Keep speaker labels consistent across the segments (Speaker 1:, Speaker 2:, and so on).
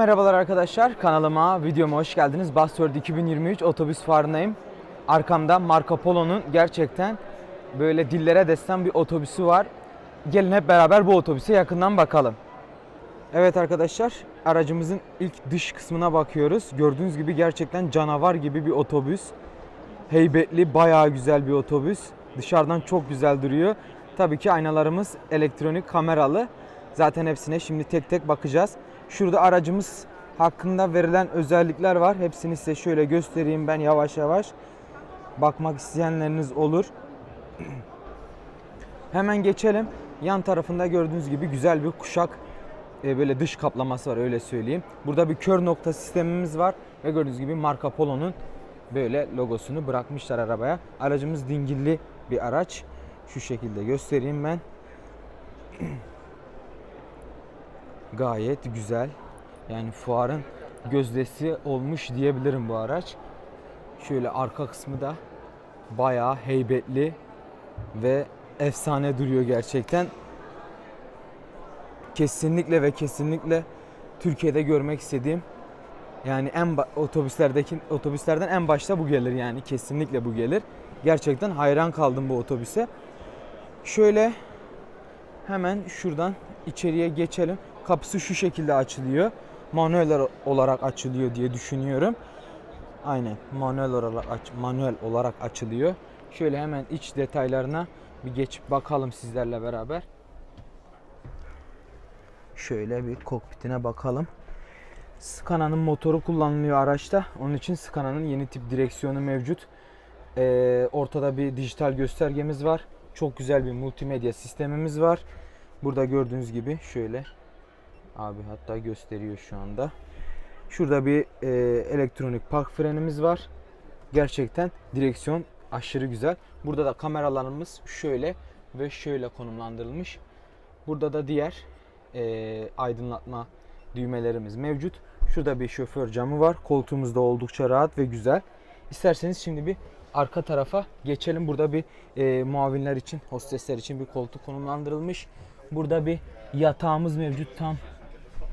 Speaker 1: merhabalar arkadaşlar. Kanalıma, videoma hoş geldiniz. Bastard 2023 otobüs fuarındayım. Arkamda Marco Polo'nun gerçekten böyle dillere destan bir otobüsü var. Gelin hep beraber bu otobüse yakından bakalım. Evet arkadaşlar, aracımızın ilk dış kısmına bakıyoruz. Gördüğünüz gibi gerçekten canavar gibi bir otobüs. Heybetli, bayağı güzel bir otobüs. Dışarıdan çok güzel duruyor. Tabii ki aynalarımız elektronik kameralı. Zaten hepsine şimdi tek tek bakacağız. Şurada aracımız hakkında verilen özellikler var. Hepsini size şöyle göstereyim ben yavaş yavaş. Bakmak isteyenleriniz olur. Hemen geçelim. Yan tarafında gördüğünüz gibi güzel bir kuşak e, böyle dış kaplaması var öyle söyleyeyim. Burada bir kör nokta sistemimiz var ve gördüğünüz gibi Marco Polo'nun böyle logosunu bırakmışlar arabaya. Aracımız dingilli bir araç. Şu şekilde göstereyim ben. Gayet güzel. Yani fuarın gözdesi olmuş diyebilirim bu araç. Şöyle arka kısmı da bayağı heybetli ve efsane duruyor gerçekten. Kesinlikle ve kesinlikle Türkiye'de görmek istediğim yani en otobüslerdeki otobüslerden en başta bu gelir yani kesinlikle bu gelir. Gerçekten hayran kaldım bu otobüse. Şöyle hemen şuradan içeriye geçelim. Kapısı şu şekilde açılıyor. Manuel olarak açılıyor diye düşünüyorum. Aynen manuel olarak aç manuel olarak açılıyor. Şöyle hemen iç detaylarına bir geçip bakalım sizlerle beraber. Şöyle bir kokpitine bakalım. Scana'nın motoru kullanılıyor araçta. Onun için Scana'nın yeni tip direksiyonu mevcut. Ee, ortada bir dijital göstergemiz var. Çok güzel bir multimedya sistemimiz var. Burada gördüğünüz gibi şöyle abi hatta gösteriyor şu anda. Şurada bir e, elektronik park frenimiz var. Gerçekten direksiyon aşırı güzel. Burada da kameralarımız şöyle ve şöyle konumlandırılmış. Burada da diğer e, aydınlatma düğmelerimiz mevcut. Şurada bir şoför camı var. Koltuğumuz da oldukça rahat ve güzel. İsterseniz şimdi bir arka tarafa geçelim. Burada bir e, muavinler için, hostesler için bir koltuk konumlandırılmış. Burada bir yatağımız mevcut. Tam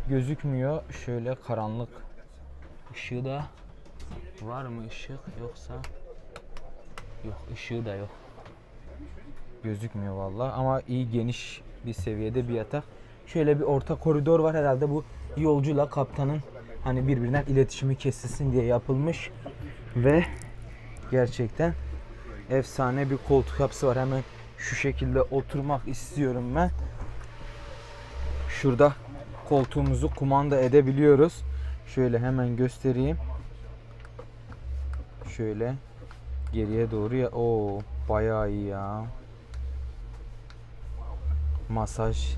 Speaker 1: gözükmüyor. Şöyle karanlık. Işığı da var mı ışık yoksa yok ışığı da yok. Gözükmüyor vallahi ama iyi geniş bir seviyede bir yatak. Şöyle bir orta koridor var herhalde bu yolcuyla kaptanın hani birbirinden iletişimi kesilsin diye yapılmış ve gerçekten efsane bir koltuk yapısı var. Hemen şu şekilde oturmak istiyorum ben. Şurada koltuğumuzu kumanda edebiliyoruz. Şöyle hemen göstereyim. Şöyle geriye doğru ya. O bayağı iyi ya. Masaj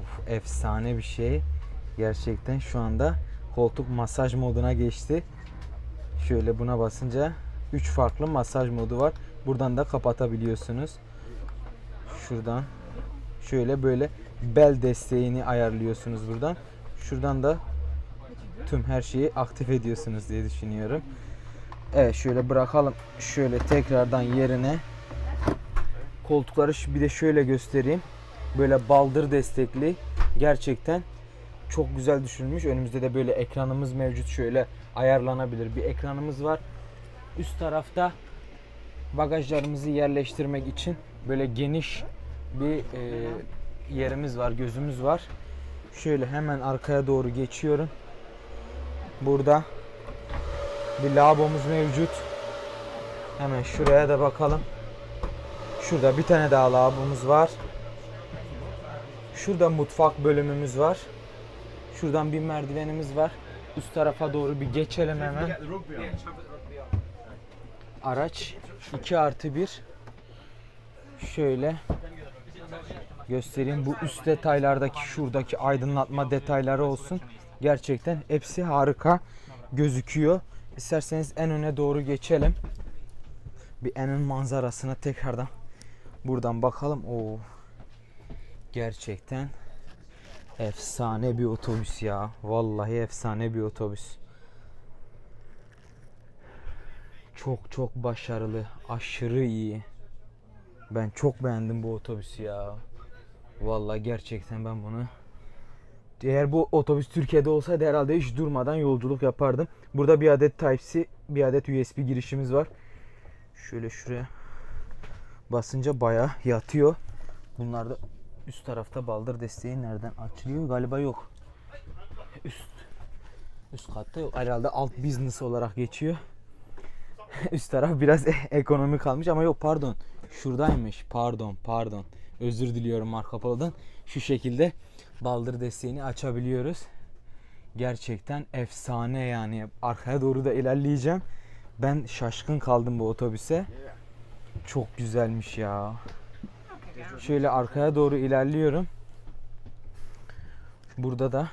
Speaker 1: Of, efsane bir şey. Gerçekten şu anda koltuk masaj moduna geçti. Şöyle buna basınca 3 farklı masaj modu var. Buradan da kapatabiliyorsunuz. Şuradan şöyle böyle bel desteğini ayarlıyorsunuz buradan. Şuradan da tüm her şeyi aktif ediyorsunuz diye düşünüyorum. Evet şöyle bırakalım. Şöyle tekrardan yerine koltukları bir de şöyle göstereyim. Böyle baldır destekli. Gerçekten çok güzel düşünülmüş. Önümüzde de böyle ekranımız mevcut. Şöyle ayarlanabilir bir ekranımız var. Üst tarafta bagajlarımızı yerleştirmek için böyle geniş bir e, yerimiz var, gözümüz var. Şöyle hemen arkaya doğru geçiyorum. Burada bir lavabomuz mevcut. Hemen şuraya da bakalım. Şurada bir tane daha lavabomuz var. Şurada mutfak bölümümüz var. Şuradan bir merdivenimiz var. Üst tarafa doğru bir geçelim hemen. Araç 2 artı 1. Şöyle göstereyim. Bu üst detaylardaki şuradaki aydınlatma detayları olsun. Gerçekten hepsi harika gözüküyor. İsterseniz en öne doğru geçelim. Bir en ön manzarasına tekrardan buradan bakalım. Oo. Gerçekten efsane bir otobüs ya. Vallahi efsane bir otobüs. Çok çok başarılı, aşırı iyi. Ben çok beğendim bu otobüsü ya. Vallahi gerçekten ben bunu Eğer bu otobüs Türkiye'de olsaydı herhalde hiç durmadan yolculuk yapardım. Burada bir adet Type-C, bir adet USB girişimiz var. Şöyle şuraya basınca bayağı yatıyor. Bunlar da üst tarafta baldır desteği nereden açılıyor? Galiba yok. Üst üst katta yok. Herhalde alt business olarak geçiyor. üst taraf biraz ekonomik kalmış ama yok pardon. Şuradaymış. Pardon, pardon. Özür diliyorum Marco Polo'dan. Şu şekilde baldır desteğini açabiliyoruz. Gerçekten efsane yani. Arkaya doğru da ilerleyeceğim. Ben şaşkın kaldım bu otobüse. Çok güzelmiş ya. Şöyle arkaya doğru ilerliyorum. Burada da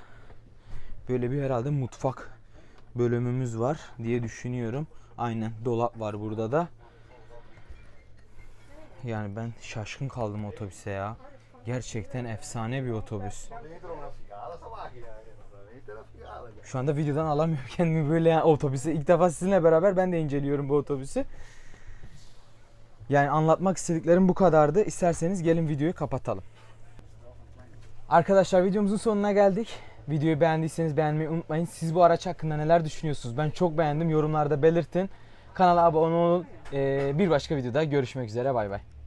Speaker 1: böyle bir herhalde mutfak bölümümüz var diye düşünüyorum. Aynen dolap var burada da. Yani ben şaşkın kaldım otobüse ya. Gerçekten efsane bir otobüs. Şu anda videodan alamıyorum kendimi böyle yani otobüse. İlk defa sizinle beraber ben de inceliyorum bu otobüsü. Yani anlatmak istediklerim bu kadardı. İsterseniz gelin videoyu kapatalım. Arkadaşlar videomuzun sonuna geldik. Videoyu beğendiyseniz beğenmeyi unutmayın. Siz bu araç hakkında neler düşünüyorsunuz? Ben çok beğendim. Yorumlarda belirtin. Kanala abone olun. Ee, bir başka videoda görüşmek üzere. Bay bay.